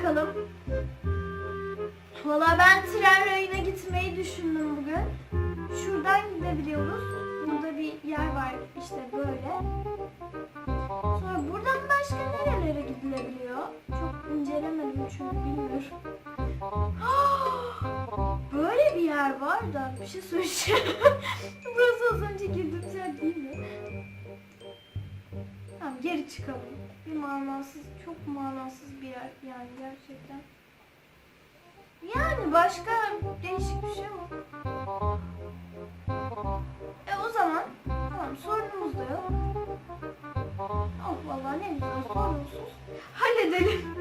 bakalım. Valla ben tren rayına gitmeyi düşündüm bugün. Şuradan gidebiliyoruz. Burada bir yer var işte böyle. Sonra buradan başka nerelere gidilebiliyor? Çok incelemedim çünkü bilmiyorum. Böyle bir yer var da bir şey söyleyeceğim. Burası az önce girdiğimiz yer değil mi? Tamam geri çıkalım. Manasız, çok manasız bir yer yani gerçekten. Yani başka değişik bir şey yok. E o zaman tamam sorunumuz da yok. Oh vallahi ne güzel sorunsuz. Halledelim.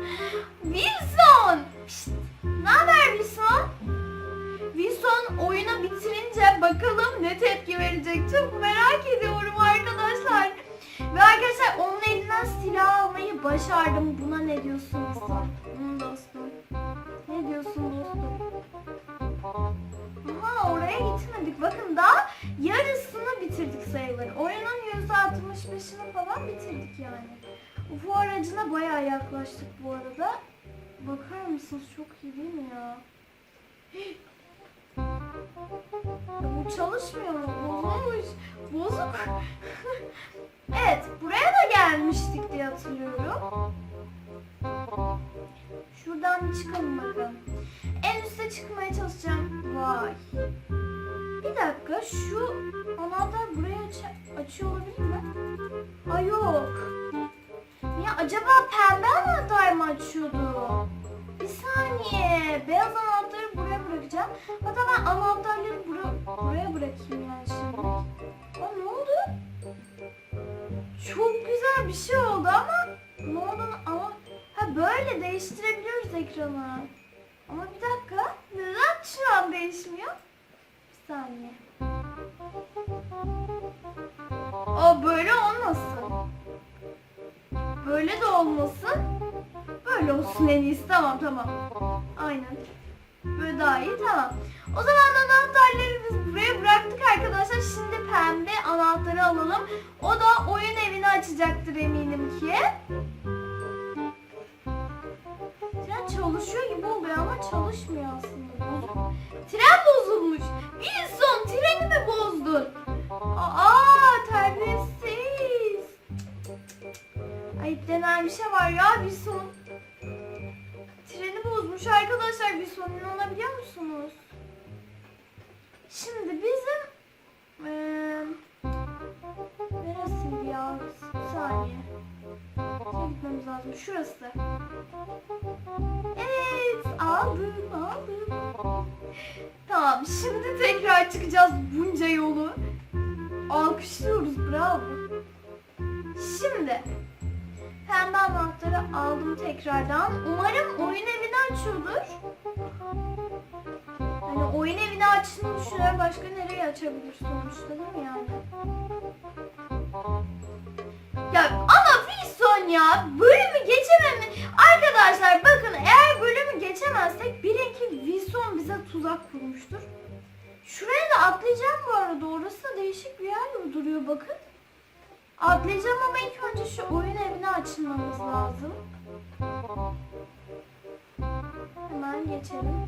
Başardım. Buna ne diyorsun dostum? Dostum. Ne diyorsun dostum? Aha oraya gitmedik. Bakın daha yarısını bitirdik sayılır. Oyunun %65'ini falan bitirdik yani. UFO aracına bayağı yaklaştık bu arada. Bakar mısınız? Çok iyi değil mi ya? Ya bu çalışmıyor mu? Bozulmuş. Bozuk. evet, buraya da gelmiştik diye hatırlıyorum. Şuradan bir çıkalım bakalım. En üste çıkmaya çalışacağım. Vay. Bir dakika şu anahtar buraya aç açıyor olabilir mi? Ay yok. Ya acaba pembe anahtar mı açıyordu? Bir saniye. Beyaz anahtarı buraya bırakacağım. Hatta ben anahtarları bura buraya bırakayım yani şimdi. Çok güzel bir şey oldu ama ne oldu ama ha böyle değiştirebiliyoruz ekranı. Ama bir dakika neden şu an değişmiyor? Bir saniye. Aa böyle olmasın. Böyle de olmasın. Böyle olsun en iyisi. Tamam tamam. Aynen. Böyle daha iyi tamam. O zaman anahtarları buraya bıraktık arkadaşlar. Şimdi pembe anahtarı alalım. O da oyun evini açacaktır eminim ki. Tren çalışıyor gibi oluyor ama çalışmıyor aslında. Tren bozulmuş. Wilson treni mi bozdun? Aa terbiyesiz. Ayıp denen bir şey var ya Wilson. Treni bozmuş arkadaşlar Wilson inanabiliyor musunuz? Şimdi bizim eee neresiydi ya? Saniye. Gitmemiz lazım. Şurası. Evet aldım aldım. Tamam şimdi tekrar çıkacağız bunca yolu. Alkışlıyoruz bravo. Şimdi pembe anahtarı aldım tekrardan. Umarım oyun evini açıyordur. Hani oyun evini açtığını düşünüyorum. Başka nereye açabilir sonuçta değil mi yani? Ya ama Wilson ya bölümü geçemem. Arkadaşlar bakın eğer bölümü geçemezsek bilin ki Wilson bize tuzak kurmuştur. Şuraya da atlayacağım bu arada. Orası da değişik bir yer gibi duruyor bakın. Atlayacağım ama ilk önce şu oyun evini açmamız lazım. Hemen geçelim.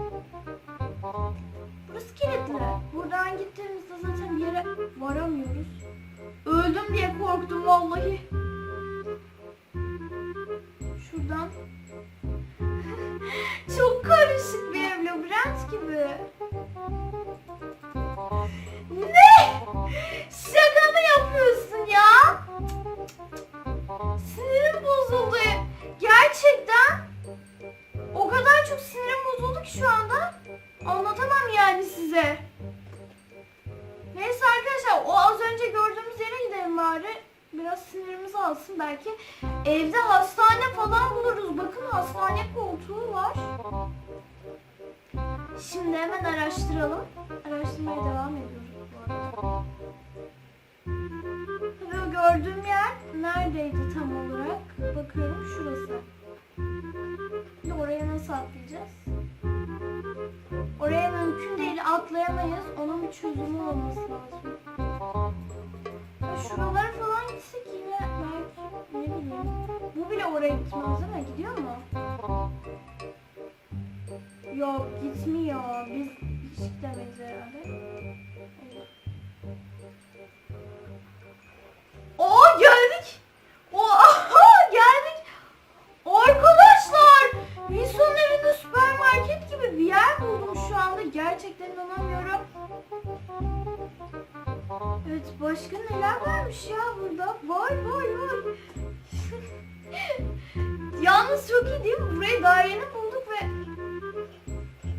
Burası kilitli. Buradan gittiğimizde zaten yere varamıyoruz. Öldüm diye korktum vallahi. Gördüğüm yer neredeydi tam olarak? Bakıyorum şurası. Şimdi oraya nasıl atlayacağız? Oraya mümkün değil atlayamayız. Onun bir çözümü olması lazım. Ya şuralara falan gitsek yine belki ne bileyim. Bu bile oraya gitmez değil mi? Gidiyor mu? Yok gitmiyor. Biz hiç gidemeyiz herhalde. Oo geldik. Oha geldik. Arkadaşlar Wilson evinde süpermarket gibi bir yer buldum şu anda. Gerçekten inanamıyorum. Evet başka neler varmış ya burada? Vay vay vay. Yalnız çok iyi değil mi? Burayı daha yeni bulduk ve...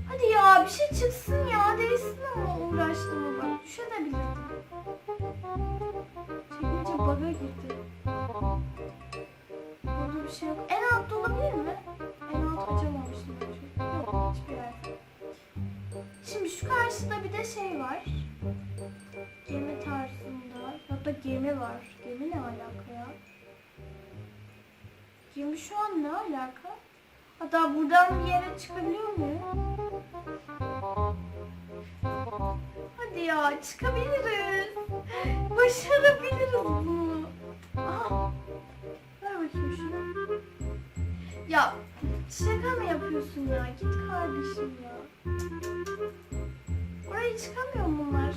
Hadi ya bir şey çıksın ya. Değilsin ama uğraştım bak. Düşebilirdim. Bug'a girdi. Burada bir şey yok. En altta olabilir mi? En alt açamamıştım ben çünkü. Yok hiçbir yer. Şimdi şu karşıda bir de şey var. Gemi tarzında. Hatta gemi var. Gemi ne alaka ya? Gemi şu an ne alaka? Hatta buradan bir yere çıkabiliyor muyum? Hadi ya çıkabiliriz. Başarabiliriz bunu. Aha. Ver bakayım şunu. Ya şaka mı yapıyorsun ya? Git kardeşim ya. Oraya çıkamıyor bunlar.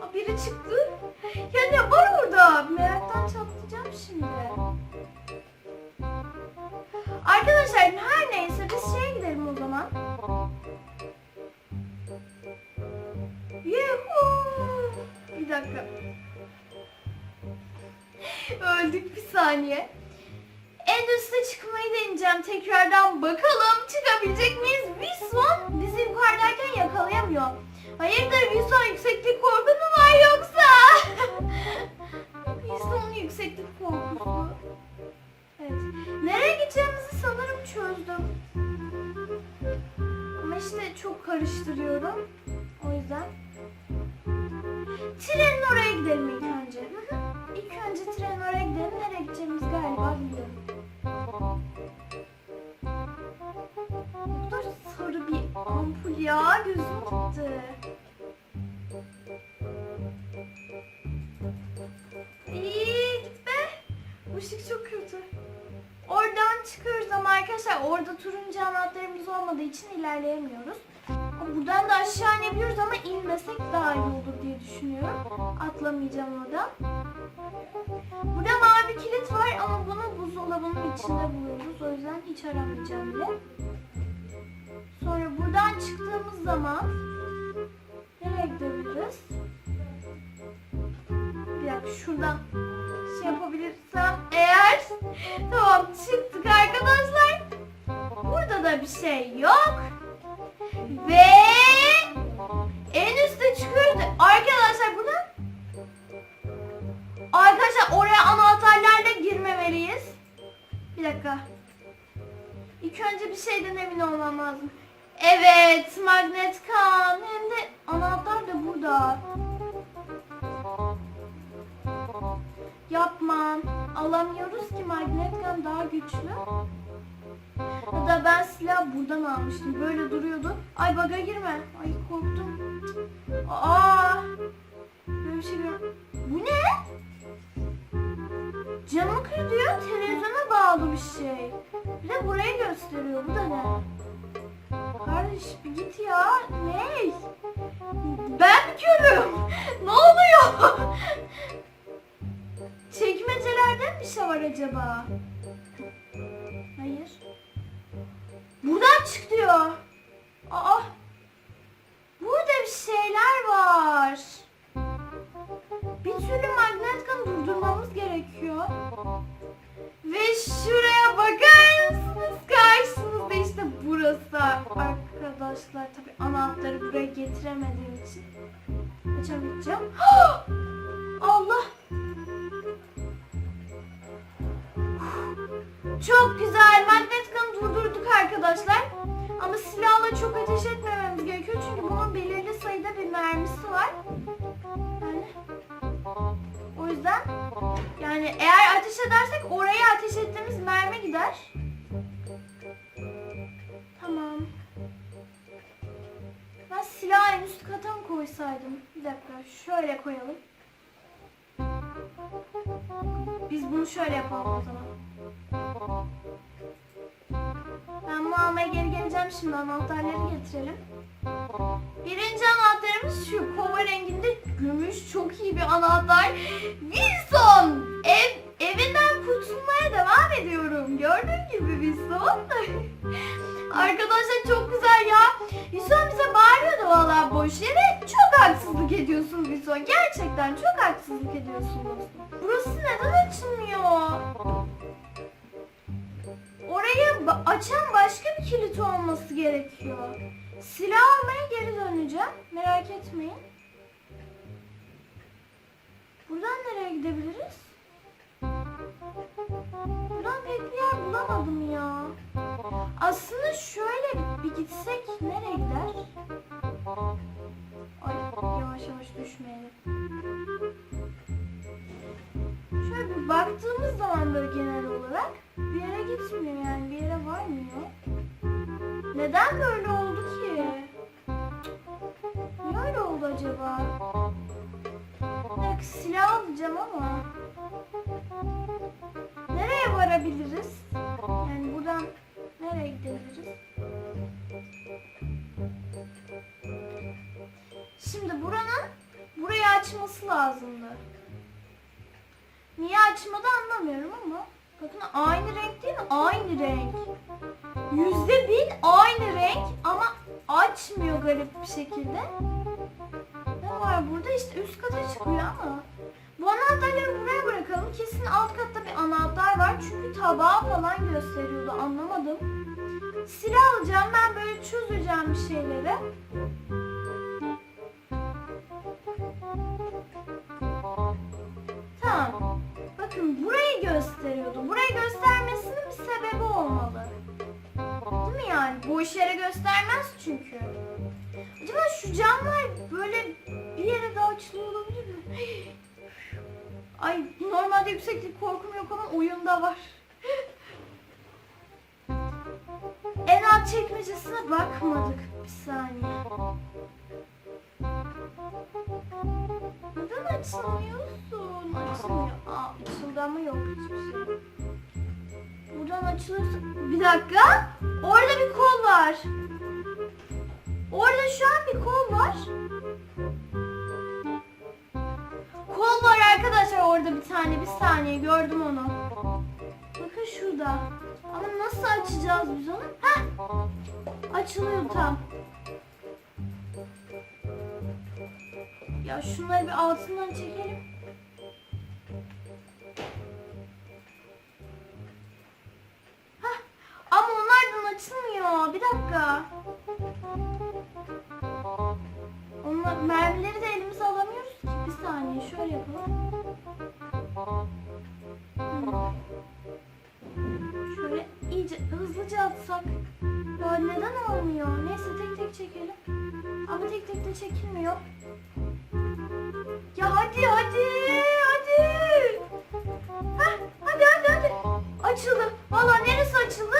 Aa, biri çıktı. Ya ne var orada? Meraktan çatlayacağım şimdi. Saniye. En üste çıkmayı deneyeceğim tekrardan. Bakalım çıkabilecek miyiz? Wilson bizi yukarıdayken yakalayamıyor. Hayırdır Wilson yükseklik korkun mu var yoksa? Wilson'un yükseklik korkusu. Evet. Nereye gideceğimizi sanırım çözdüm. Ama işte çok karıştırıyorum. O yüzden. Trenin oraya gidelim ilk önce. İlk önce trenin oraya gidelim. Nereye gideceğimizi galiba biliyorum. Bu kadar sarı bir ampul ya. Gözüm gitti. İyi git be. Bu ışık çok kötü. Oradan çıkıyoruz ama arkadaşlar orada turuncu anahtarımız olmadığı için ilerleyemiyoruz. Buradan da aşağı inebiliyoruz ama inmesek daha iyi olur diye düşünüyorum. Atlamayacağım oradan. Burada kilit var ama bunu buzdolabının içinde buluyoruz. O yüzden hiç aramayacağım bile. Sonra buradan çıktığımız zaman nereye gidebiliriz? Bir dakika şuradan şey yapabilirsem eğer tamam çıktık arkadaşlar. Burada da bir şey yok. Ve en üste çıkıyoruz. Arkadaşlar Arkadaşlar oraya anahtarlarla girmemeliyiz. Bir dakika. İlk önce bir şeyden emin olmam lazım. Evet, magnet kan. Hem de anahtar da burada. Yapma. Alamıyoruz ki magnet kan daha güçlü. Ya da ben silah buradan almıştım. Böyle duruyordu. Ay baga girme. Ay korktum. Aa! Böyle bir şey gör. Bu ne? Camı kır diyor. Televizyona bağlı bir şey. Bir de burayı gösteriyor. Bu da ne? Kardeş bir git ya. Ne? Ben körüm? ne oluyor? Çekmecelerde bir şey var acaba? Hayır. Buradan çık diyor. Aa. Burada bir şeyler var. Bir türlü magnet kanı durdurmamız gerekiyor. Ve şuraya bakar mısınız? Karşınızda işte burası arkadaşlar. Tabi anahtarı buraya getiremediğim için açamayacağım. Allah! Çok güzel. Magnet kanı durdurduk arkadaşlar. Ama silahla çok ateş etmememiz edersek oraya ateş ettiğimiz mermi gider. Tamam. Ben silahı en üst kata mı koysaydım? Bir dakika şöyle koyalım. Biz bunu şöyle yapalım o zaman. Ben bunu almaya geri geleceğim şimdi anahtarları getirelim. Birinci anahtarımız şu kova renginde gümüş çok iyi bir anahtar. Wilson! Arkadaşlar çok güzel ya. Wilson bize bağırıyordu valla boş yere. Çok haksızlık ediyorsun Wilson. Gerçekten çok haksızlık ediyorsunuz. Burası neden açılmıyor? Orayı ba- açan başka bir kilit olması gerekiyor. Silah almaya geri döneceğim. Merak etmeyin. Buradan nereye gidebiliriz? Buradan pek bir yer bulamadım ya. Aslında şöyle bir gitsek nereye gider? Ay yavaş yavaş düşmeyelim. Şöyle bir baktığımız zaman genel olarak bir yere gitmiyor yani bir yere varmıyor. Neden böyle oldu ki? Niye oldu acaba? Belki silah alacağım ama. Varabiliriz? Yani buradan nereye gidebiliriz? Şimdi buranın burayı açması lazımdı. Niye açmadı anlamıyorum ama. Bakın aynı renk değil mi? Aynı renk. Yüzde bin aynı renk ama açmıyor garip bir şekilde. Tabağı falan gösteriyordu. Anlamadım. Silah alacağım. Ben böyle çözeceğim bir şeyleri. Tamam. Bakın burayı gösteriyordu. Burayı göstermesinin bir sebebi olmalı. Değil mi yani? Boş yere göstermez çünkü. Acaba şu camlar böyle bir yere daha açılıyor olabilir mi? Ay normalde yükseklik korkum yok ama oyunda var. En alt çekmecesine bakmadık. Bir saniye. Neden açılmıyorsun? Açılmıyor. Aa açıldı ama yok hiçbir şey. Buradan açılırsa... Bir dakika. Orada bir kol var. Orada şu an bir kol var. Kol var arkadaşlar orada bir tane. Bir saniye gördüm onu. Bakın şurada. Ama nasıl açacağız biz onu? Heh. Açılıyor tam. Ya şunları bir altından çekelim. Hah, ama onlardan açılmıyor. Bir dakika. Onlar, mermileri de elimize alamıyoruz ki. Bir saniye şöyle yapalım. İyice hızlıca atsak. Ya neden olmuyor? Neyse tek tek çekelim. Ama tek tek de çekilmiyor. Ya hadi hadi hadi. Hah, hadi hadi hadi. Açıldı. Valla neresi açıldı?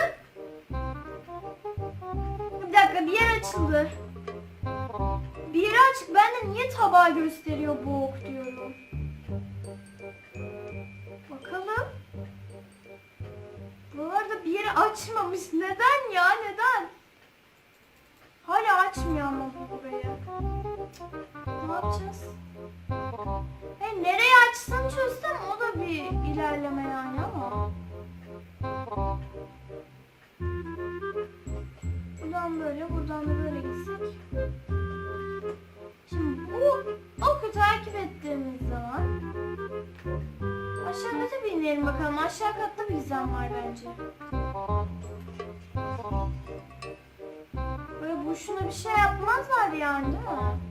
Bir dakika bir yer açıldı. Bir yeri açık. Ben de niye tabağı gösteriyor bu ok diyorum. Bakalım. Aşağı katta bir gizem var bence. Böyle boşuna bir şey yapmazlar yani değil mi?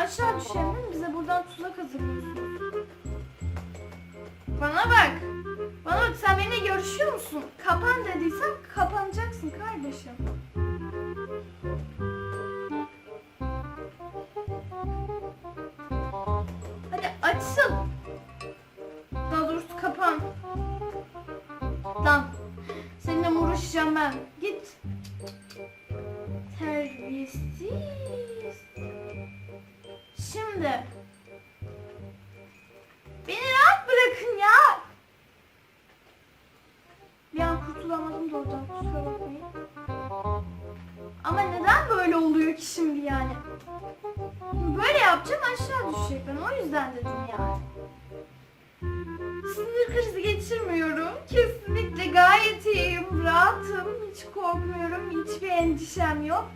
Aşağı düşelim mi? Bize buradan tuzak hazırlıyorsunuz. Bana bak. Bana bak sen benimle görüşüyor musun? Kapan dediysem kapanacaksın kardeşim. Hadi açıl. Daha doğrusu kapan. Lan. Seninle uğraşacağım ben? Yüzden dedim yani. Sinir krizi geçirmiyorum. Kesinlikle gayet iyiyim, rahatım, hiç korkmuyorum, hiçbir endişem yok.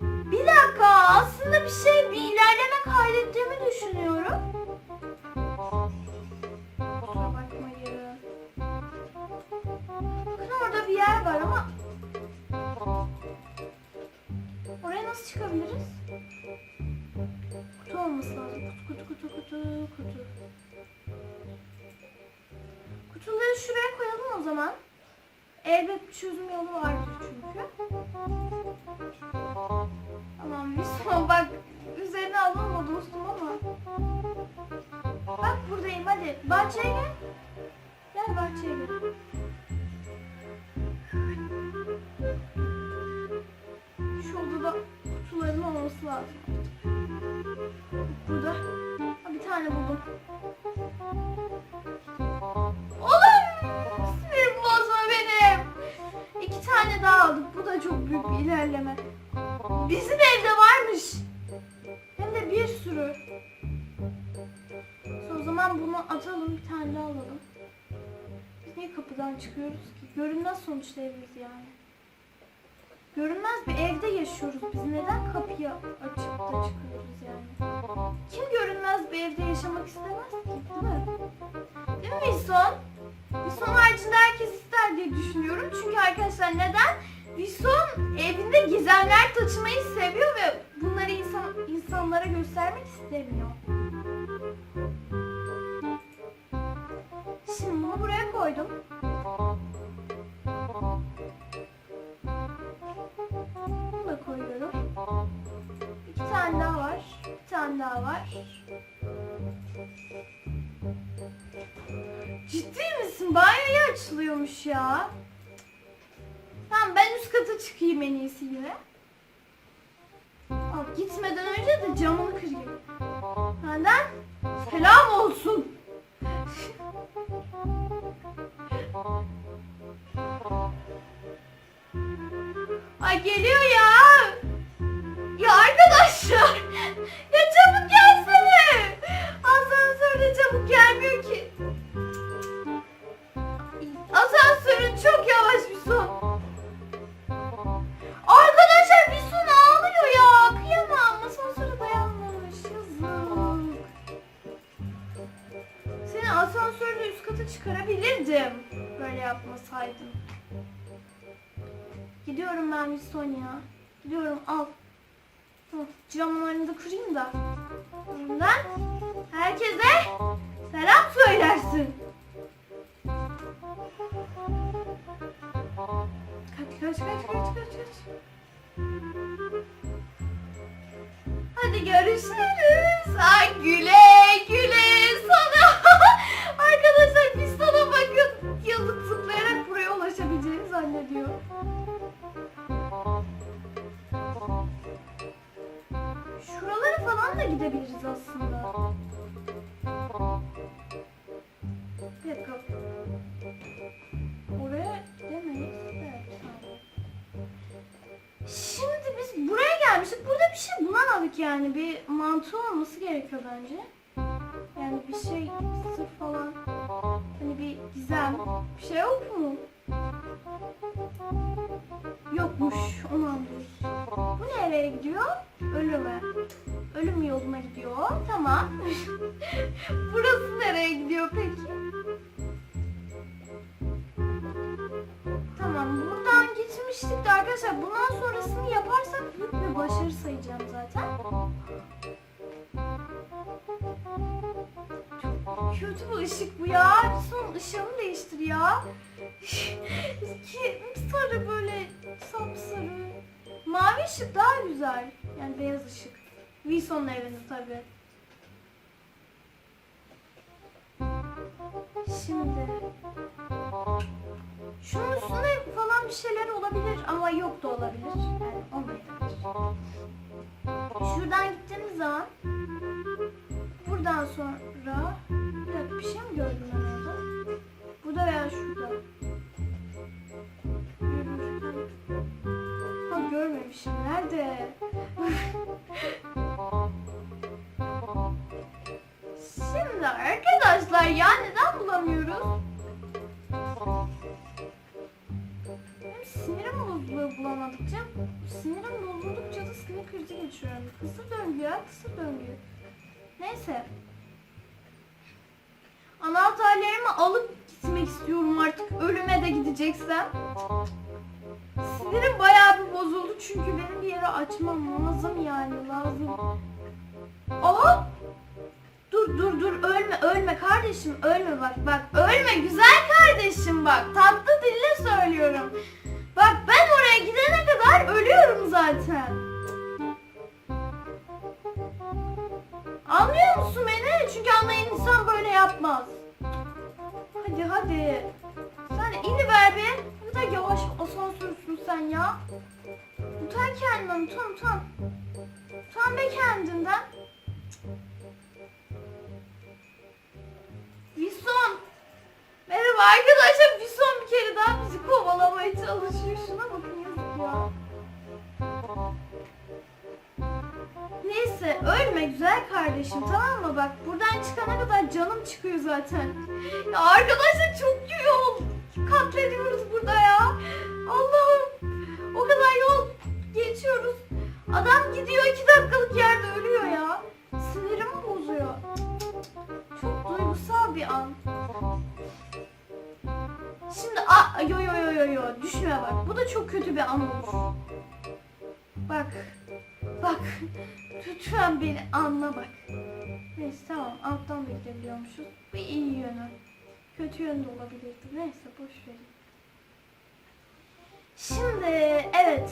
Bir dakika aslında bir şey, bir ilerleme kaydettiğimi düşünüyorum. Kusura bakmayın. Bakın orada bir yer var ama oraya nasıl çıkabiliriz? Kutu olması lazım. Kutu kutu kutu kutu kutu. Kutuları şuraya koyalım o zaman. Elbet bir çözüm yolu vardır çünkü. Bir son bak üzerine alınma dostum ama. Bak buradayım hadi. Bahçeye gel. Gel bahçeye gel. Şu odada kutuların olması lazım. Burada. Ha, bir tane buldum. Oğlum! Sinirim bozma benim. İki tane daha aldık. Bu da çok büyük bir ilerleme. Bizim evde varmış. Hem de bir sürü. O zaman bunu atalım. Bir tane daha alalım. Biz niye kapıdan çıkıyoruz ki? Görünmez sonuçta evimiz yani. Görünmez bir evde yaşıyoruz biz. Neden kapıyı açıp da çıkıyoruz yani? Kim görünmez bir evde yaşamak istemez ki değil mi? Değil mi Wilson? Wilson haricinde herkes ister diye düşünüyorum. Çünkü arkadaşlar neden? Wilson evinde gizemler taşımayı seviyor ve bunları insan, insanlara göstermek istemiyor. Şimdi bunu buraya koydum. Tane daha var. Bir tane daha var. Ciddi misin? Banyoya açılıyormuş ya. Tamam ben üst kata çıkayım en iyisi yine. Al, gitmeden önce de camını kırayım. Benden selam olsun. Ay geliyor. Ya Hı, Camlarını da kırayım da. Bundan herkese selam söylersin. Kaç kaç kaç kaç kaç kaç. Hadi görüşürüz. Ay güle güle nereye gidiyor? Ölüme. Ölüm yoluna gidiyor. Tamam. Burası nereye gidiyor peki? Tamam buradan gitmiştik de arkadaşlar bundan sonrasını yaparsak büyük bir başarı sayacağım zaten. Çok kötü bu ışık bu ya. Son ışığını değiştir ya. Güzel. Yani beyaz ışık. Wilson'un evinde tabii. Şimdi şunun üstünde falan bir şeyler olabilir ama yok da olabilir. Yani olmayabilir. Şuradan gittiğimiz zaman buradan sonra dakika bir şey mi gördüm ben orada? Burada veya şurada. Ha görmemişim. Nerede? Arkadaşlar ya neden bulamıyoruz? Benim sinirim bozuluyor bulamadıkça. Sinirim bozuldukça da sinir krizi geçiyorum. Kısır döngü ya kısır döngü. Neyse. Anahtarlarımı alıp gitmek istiyorum artık ölüme de gideceksem. Sinirim bayağı bir bozuldu çünkü benim bir yere açmam lazım yani lazım. Aha! Dur dur dur ölme ölme kardeşim ölme bak bak ölme güzel kardeşim bak tatlı dille söylüyorum. Bak ben oraya gidene kadar ölüyorum zaten. Anlıyor musun beni? Çünkü anlayan insan böyle yapmaz. Hadi hadi. Sen iniver be. Ne kadar yavaş asansörsün sen ya. Utan kendinden utan utan. Utan be kendinden. Vison. Merhaba arkadaşlar. Vison bir kere daha bizi kovalamaya çalışıyor. Şuna bakın yazık ya. Neyse ölme güzel kardeşim tamam mı? Bak buradan çıkana kadar canım çıkıyor zaten. Ya arkadaşlar çok yol katlediyoruz burada ya. Allah'ım o kadar yol geçiyoruz. Adam gidiyor iki dakikalık yerde ölüyor ya. Sinirimi bozuyor. Çok duygusal bir an. Şimdi a yo yo yo yo yo düşme bak. Bu da çok kötü bir an olur. Bak. Bak. Lütfen beni anla bak. Neyse tamam alttan da gidebiliyormuşuz. Bu iyi yönü. Kötü yönü de olabilirdi. Neyse boş verin. Şimdi evet.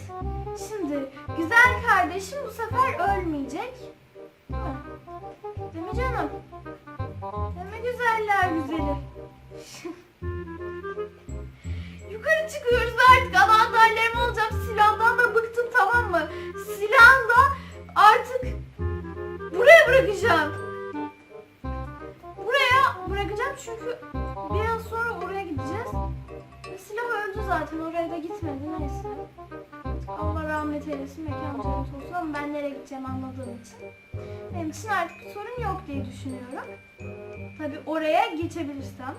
Şimdi güzel kardeşim bu sefer ölmeyecek. Mi? Değil mi canım? Değil mi güzeller güzeli? Yukarı çıkıyoruz artık anahtarlarımı alacağım. Silahdan da bıktım tamam mı? Silahı da artık buraya bırakacağım. Buraya bırakacağım çünkü biraz sonra oraya gideceğiz. Ve silah öldü zaten oraya da gitmedi neyse. Allah rahmet eylesin mekan cennet olsun ama ben nereye gideceğim anladığım için. Benim için artık sorun yok diye düşünüyorum. Tabi oraya geçebilirsem.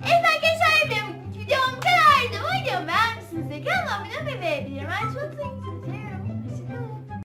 evet arkadaşlar benim videom kadardı. Bu videomu beğenmişsinizdir. Kanalıma abone olmayı ve bildirim açmayı unutmayın.